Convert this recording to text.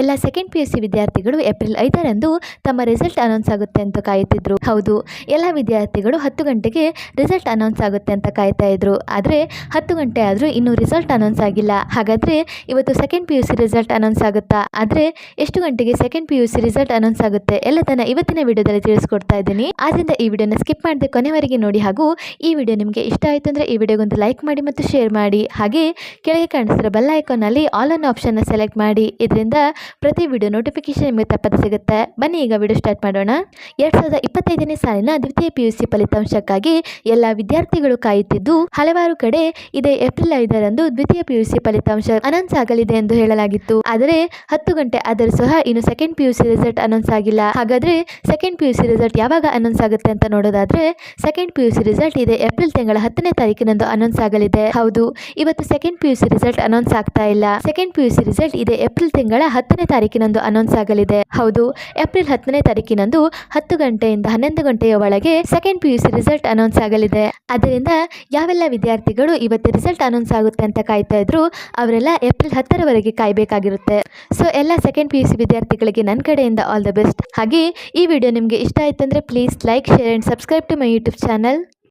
ಎಲ್ಲ second P U C ವಿದ್ಯಾರ್ಥಿಗಳು April ಐದರಂದು ತಮ್ಮ ರಿಸಲ್ಟ್ ಅನೌನ್ಸ್ ಆಗುತ್ತೆ ಅಂತ ಕಾಯುತ್ತಿದ್ರು. ಹೌದು, ಎಲ್ಲ ವಿದ್ಯಾರ್ಥಿಗಳು ಹತ್ತು ಗಂಟೆಗೆ ರಿಸಲ್ಟ್ ಅನೌನ್ಸ್ ಆಗುತ್ತೆ ಅಂತ ಕಾಯ್ತಾ ಇದ್ರು. ಆದರೆ ಹತ್ತು ಗಂಟೆ ಆದರೂ ಇನ್ನೂ ರಿಸಲ್ಟ್ ಅನೌನ್ಸ್ ಆಗಿಲ್ಲ. ಹಾಗಾದರೆ ಇವತ್ತು second P U C result announce ಆಗುತ್ತಾ? ಆದರೆ ಎಷ್ಟು ಗಂಟೆಗೆ second P U C result announce ಆಗುತ್ತೆ? ಎಲ್ಲದನ್ನ ಇವತ್ತಿನ ವಿಡಿಯೋದಲ್ಲಿ ತಿಳಿಸ್ಕೊಡ್ತಾ ಇದ್ದೀನಿ. ಆದ್ದರಿಂದ ಈ ವಿಡಿಯೋನ ಸ್ಕಿಪ್ ಮಾಡದೆ ಕೊನೆವರೆಗೆ ನೋಡಿ ಹಾಗೂ ಈ ವಿಡಿಯೋ ನಿಮಗೆ ಇಷ್ಟ ಆಯಿತು ಅಂದರೆ ಈ ವಿಡಿಯೋಗೊಂದು ಲೈಕ್ ಮಾಡಿ ಮತ್ತು ಶೇರ್ ಮಾಡಿ. ಹಾಗೆ ಕೆಳಗೆ ಕಾಣಿಸಿರೋ ಬೆಲ್ ಐಕಾನಲ್ಲಿ ಆಲ್ ಅನ್ ಆಪ್ಷನ್ನ ಸೆಲೆಕ್ಟ್ ಮಾಡಿ. ಇದರಿಂದ ಪ್ರತಿ ವಿಡಿಯೋ ನೋಟಿಫಿಕೇಶನ್ ನಿಮಗೆ ತಪ್ಪದೆ ಸಿಗುತ್ತೆ. ಬನ್ನಿ ಈಗ ವಿಡಿಯೋ ಸ್ಟಾರ್ಟ್ ಮಾಡೋಣ. ಎರಡ್ ಸಾವಿರದ ಇಪ್ಪತ್ತೈದನೇ ಸಾಲಿನ ದ್ವಿತೀಯ ಪಿ ಯು ಸಿ ಫಲಿತಾಂಶಕ್ಕಾಗಿ ಎಲ್ಲ ವಿದ್ಯಾರ್ಥಿಗಳು ಕಾಯುತ್ತಿದ್ದು, ಹಲವಾರು ಕಡೆ ಇದೇ ಏಪ್ರಿಲ್ ಐದರಂದು ದ್ವಿತೀಯ ಪಿ ಯು ಸಿ ಫಲಿತಾಂಶ ಅನೌನ್ಸ್ ಆಗಲಿದೆ ಎಂದು ಹೇಳಲಾಗಿತ್ತು. ಆದರೆ, ಹತ್ತು ಗಂಟೆ ಆದರೂ ಸಹ ಇನ್ನು second P U C result announce ಆಗಿಲ್ಲ. ಹಾಗಾದ್ರೆ second P U C result ಯಾವಾಗ ಅನೌನ್ಸ್ ಆಗುತ್ತೆ ಅಂತ ನೋಡೋದಾದ್ರೆ second P U C result ಇದೆ ಏಪ್ರಿಲ್ ತಿಂಗಳ ಹತ್ತನೇ ತಾರೀಕಿನಂದು ಅನೌನ್ಸ್ ಆಗಲಿದೆ. ಹೌದು, ಇವತ್ತು second P U C result announce ಆಗ್ತಾ ಇಲ್ಲ. Second P U C result ಇದೆ ಏಪ್ರಿಲ್ ತಿಂಗಳ ಹತ್ತನೇ ತಾರೀಕಿನಂದು ಅನೌನ್ಸ್ ಆಗಲಿದೆ. ಹೌದು ಏಪ್ರಿಲ್ ಹತ್ತನೇ ತಾರೀಕಿನಂದು ಹತ್ತು ಗಂಟೆಯಿಂದ ಹನ್ನೊಂದು ಗಂಟೆಯ ಒಳಗೆ second P U C result announce ಆಗಲಿದೆ. ಅದರಿಂದ ಯಾವೆಲ್ಲ ವಿದ್ಯಾರ್ಥಿಗಳು ಇವತ್ತು ರಿಸಲ್ಟ್ ಅನೌನ್ಸ್ ಆಗುತ್ತೆ ಅಂತ ಕಾಯ್ತಾ ಇದ್ರು, ಅವರೆಲ್ಲ ಏಪ್ರಿಲ್ ಹತ್ತರವರೆಗೆ ಕಾಯಬೇಕಾಗಿರುತ್ತೆ. ಸೊ ಎಲ್ಲ ಸೆಕೆಂಡ್ ಪಿ ಯು ಸಿ ವಿದ್ಯಾರ್ಥಿಗಳಿಗೆ ನನ್ನ ಕಡೆಯಿಂದ ಆಲ್ ದ ಬೆಸ್ಟ್ ಹಾಗೆ ಈ ವಿಡಿಯೋ ನಿಮಗೆ ಇಷ್ಟ ಆಯ್ತಂದ್ರೆ ಅಂದರೆ please like share and subscribe to my YouTube channel